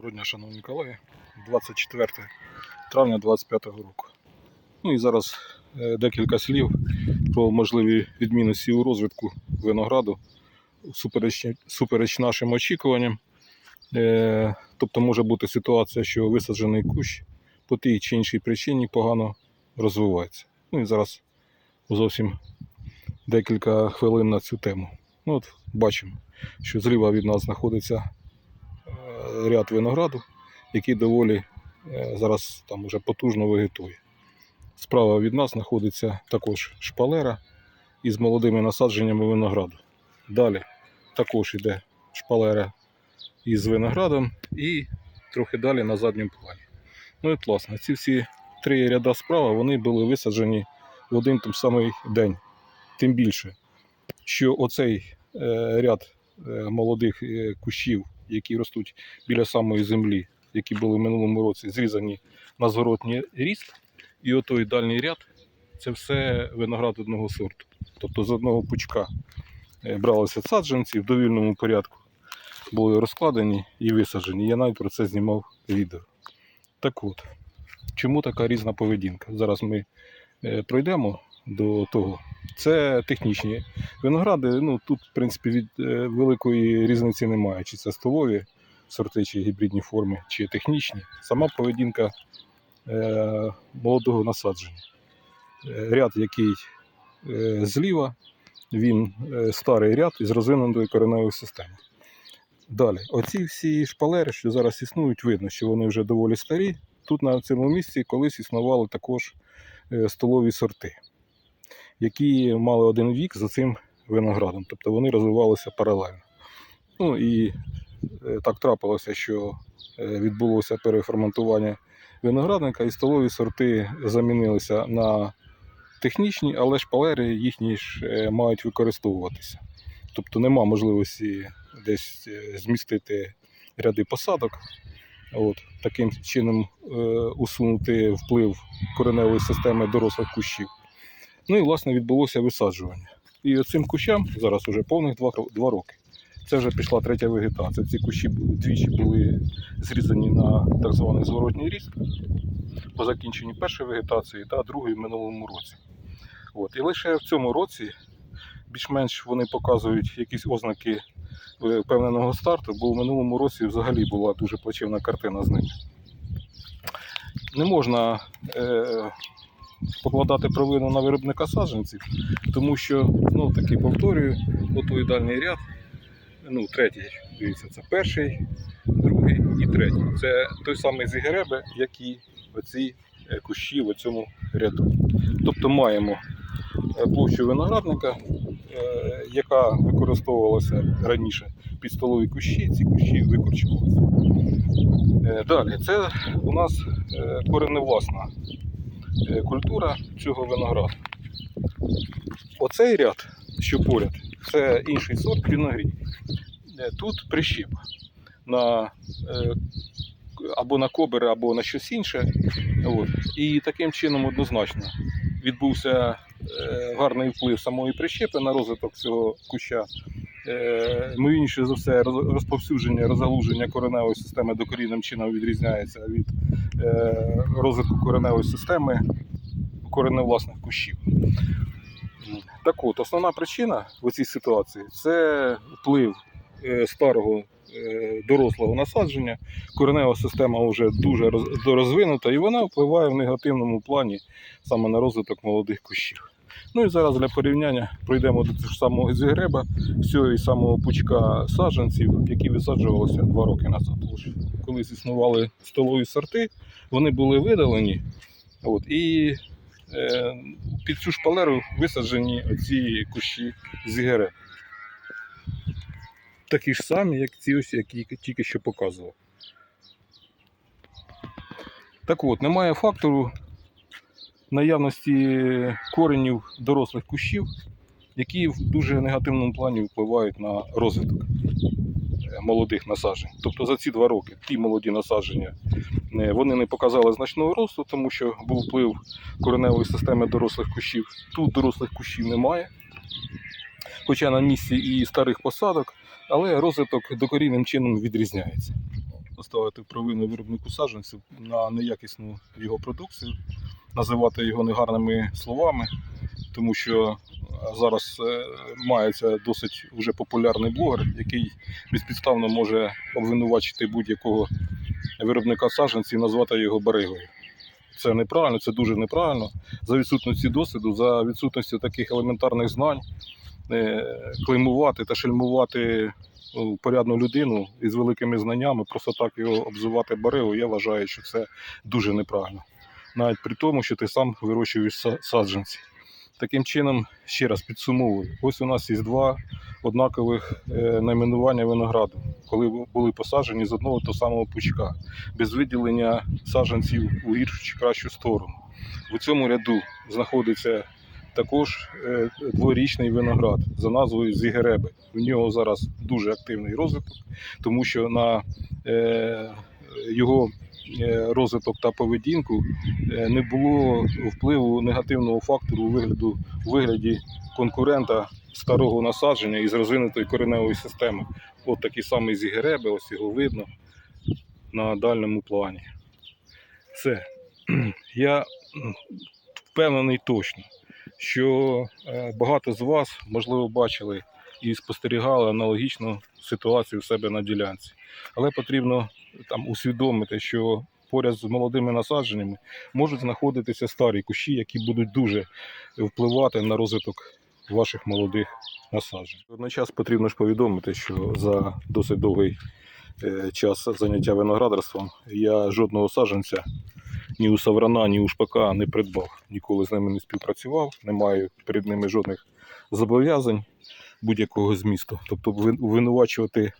Доброго дня, шановні колеги. 24 травня 2025 року. Ну і зараз е, декілька слів про можливі відмінності у розвитку винограду супереч, супереч нашим очікуванням. Е, Тобто може бути ситуація, що висаджений кущ по тій чи іншій причині погано розвивається. Ну і зараз зовсім декілька хвилин на цю тему. Ну, от бачимо, що зліва від нас знаходиться ряд винограду, який доволі е, зараз там уже потужно вегетує. Справа від нас знаходиться також шпалера із молодими насадженнями винограду. Далі також йде шпалера із виноградом і трохи далі на задньому плані. Ну і класно. Ці всі три ряда справа вони були висаджені в один той самий день. Тим більше, що оцей е, ряд е, молодих кущів, які ростуть біля самої землі, які були в минулому році зрізані на зворотній ріст, і отой дальній ряд це все виноград одного сорту. Тобто з одного пучка е, бралися саджанці в довільному порядку, були розкладені і висаджені. Я навіть про це знімав відео. Так от, чому така різна поведінка? Зараз ми е, пройдемо до того. Це технічні виногради. Ну тут, в принципі, від е, великої різниці немає, чи це столові сорти, чи гібридні форми, чи технічні. Сама поведінка е, молодого насадження. Е, ряд, який е, зліва, він е, старий ряд із розвиненою кореневою системою. Далі, оці всі шпалери, що зараз існують, видно, що вони вже доволі старі. Тут на цьому місці колись існували також е, столові сорти, які мали один вік за цим виноградом, тобто вони розвивалися паралельно. Ну і е, так трапилося, що е, відбулося переформатування виноградника, і столові сорти замінилися на технічні, але шпалери їхні ж е, мають використовуватися. Тобто нема можливості десь змістити ряди посадок. От, таким чином е, усунути вплив кореневої системи дорослих кущів. Ну і власне відбулося висаджування. І оцим кущам зараз уже повних два, ро- два роки. Це вже пішла третя вегетація. Ці кущі двічі були зрізані на так званий зворотній ріст по закінченні першої вегетації та другої в минулому році. От. І лише в цьому році більш-менш вони показують якісь ознаки е, впевненого старту, бо в минулому році взагалі була дуже плачевна картина з ними. Не можна е, покладати провину на виробника саджанців, тому що, ну таки повторюю, отой дальній ряд, ну, третій, дивіться, це перший, другий і третій. Це той самий зігеребе, як і оці е, кущі в цьому ряду. Тобто маємо е, площу виноградника, е, яка використовувалася раніше під столові кущі, ці кущі викорчувалися. Далі, це у нас кореневласна культура цього винограду. Оцей ряд, що поряд, це інший сорт виногрій. Е, Тут прищеп на, е, або на кобери, або на щось інше. От. І таким чином однозначно відбувся е, гарний вплив самої прищепи на розвиток цього куща. Е, Ймовірніше за все, розповсюдження, розгалуження кореневої системи докорінним чином відрізняється від е, розвитку кореневої системи кореневласних кущів. Так от, основна причина в цій ситуації це вплив е, старого дорослого насадження. Коренева система вже дуже роз- дорозвинута і вона впливає в негативному плані саме на розвиток молодих кущів. Ну і зараз для порівняння пройдемо до ж самого зігреба, з цього і самого пучка саджанців, які висаджувалися два роки назад. Колись існували столові сорти, вони були видалені. От, і е, під цю шпалеру висаджені оці кущі зігереб. Такі ж самі, як ці ось, які тільки що показував. Так от, немає фактору наявності коренів дорослих кущів, які в дуже негативному плані впливають на розвиток е, молодих насаджень. Тобто за ці два роки ті молоді насадження е, вони не показали значного росту, тому що був вплив кореневої системи дорослих кущів. Тут дорослих кущів немає, хоча на місці і старих посадок, але розвиток докорінним чином відрізняється. поставити провину виробнику саджанців на неякісну його продукцію, називати його негарними словами, тому що е, зараз е, мається досить вже популярний блогер, який безпідставно може обвинувачити будь-якого виробника саджанців і назвати його баригою. Це неправильно, це дуже неправильно. За відсутності досвіду, за відсутності таких елементарних знань, е, клеймувати та шельмувати ну, порядну людину із великими знаннями, просто так його обзивати баригою, я вважаю, що це дуже неправильно. Навіть при тому, що ти сам вирощуєш саджанці. Таким чином, ще раз підсумовую, ось у нас є два однакових е, найменування винограду, коли були посаджені з одного того самого пучка, без виділення саджанців у гіршу чи кращу сторону. У цьому ряду знаходиться також е, дворічний виноград за назвою Зігереби. У нього зараз дуже активний розвиток, тому що на е, його розвиток та поведінку е, не було впливу негативного фактору у вигляді конкурента старого насадження із розвинутої кореневої системи. От такий самий Зігереби, ось його видно на дальньому плані. Все. Я впевнений точно, що е, багато з вас, можливо, бачили і спостерігали аналогічну ситуацію у себе на ділянці. Але потрібно там усвідомити, що поряд з молодими насадженнями можуть знаходитися старі кущі, які будуть дуже впливати на розвиток ваших молодих насаджень. Водночас потрібно ж повідомити, що за досить довгий е, час заняття виноградарством я жодного саджанця ні у Саврана, ні у Шпака не придбав. Ніколи з ними не співпрацював, не маю перед ними жодних зобов'язань будь-якого змісту. Тобто винувачувати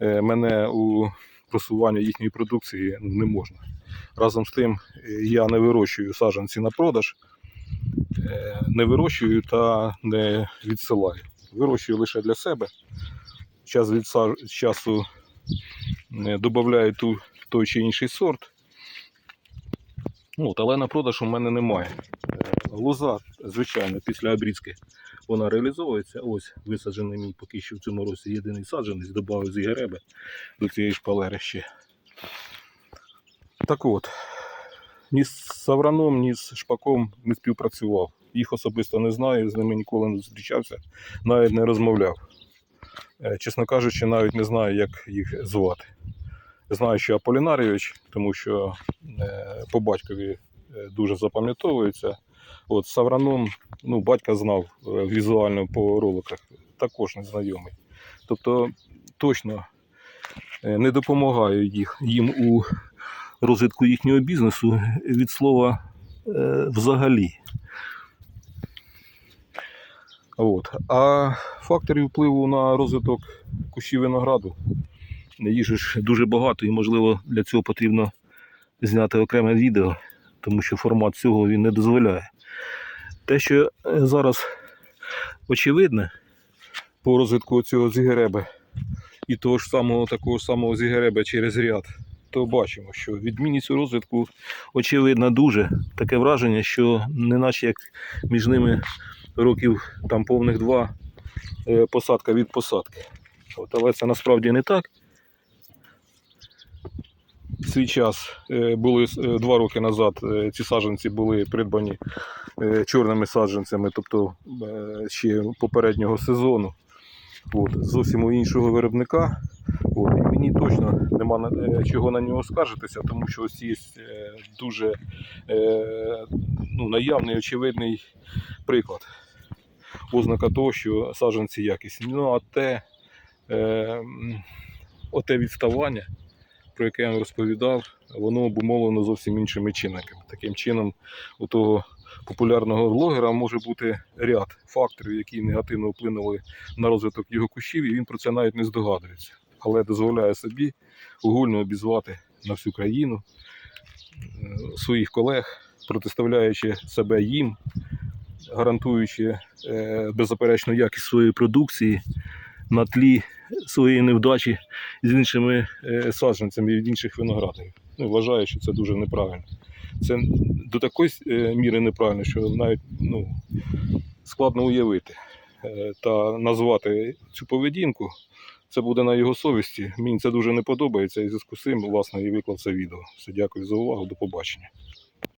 е, мене у просуванні їхньої продукції не можна. Разом з тим, е, я не вирощую саджанці на продаж, е, не вирощую та не відсилаю. Вирощую лише для себе. Час від часу додаю той чи інший сорт. От, але на продаж у мене немає. Лоза, звичайно, після обрізки вона реалізовується. Ось висаджений мій поки що в цьому році єдиний саджанець, додав з ігереби до цієї шпалери ще. Так от, ні з Савраном, ні з Шпаком не співпрацював. Їх особисто не знаю, з ними ніколи не зустрічався, навіть не розмовляв. Е, Чесно кажучи, навіть не знаю, як їх звати. Знаю, що Аполінарійович, тому що е, по батькові е, дуже запам'ятовується. От Савраном, ну, батька знав е, візуально по роликах, також не знайомий. Тобто точно е, не допомагаю їх, їм у розвитку їхнього бізнесу від слова е, взагалі. От. А факторів впливу на розвиток кущів винограду їх же ж дуже багато, і можливо для цього потрібно зняти окреме відео, тому що формат цього він не дозволяє. Те, що е, зараз очевидне по розвитку цього зігереби і того ж самого такого самого зігереба через ряд, то бачимо, що відмінність у розвитку очевидна дуже. Таке враження, що не наче як між ними років там повних два е, посадка від посадки. От, але це насправді не так. Свій час е, були е, два роки назад е, ці саджанці були придбані чорними саджанцями, тобто ще попереднього сезону. От, зовсім у іншого виробника. От, і мені точно нема чого на нього скаржитися, тому що ось є дуже ну, наявний очевидний приклад. Ознака того, що саджанці якісні. Ну а те, оте відставання, про яке я вам розповідав, воно обумовлено зовсім іншими чинниками. Таким чином, у того популярного блогера може бути ряд факторів, які негативно вплинули на розвиток його кущів, і він про це навіть не здогадується. Але дозволяє собі огульно обізвати на всю країну е, своїх колег, протиставляючи себе їм, гарантуючи е, беззаперечну якість своєї продукції на тлі своєї невдачі з іншими е, саджанцями від інших виноградарів. Ну, вважаю, що це дуже неправильно. Це до такої е, міри неправильно, що навіть ну, складно уявити е, та назвати цю поведінку це буде на його совісті. Мені це дуже не подобається і зв'язку з цим, власне, і виклав це відео. Все, дякую за увагу, до побачення.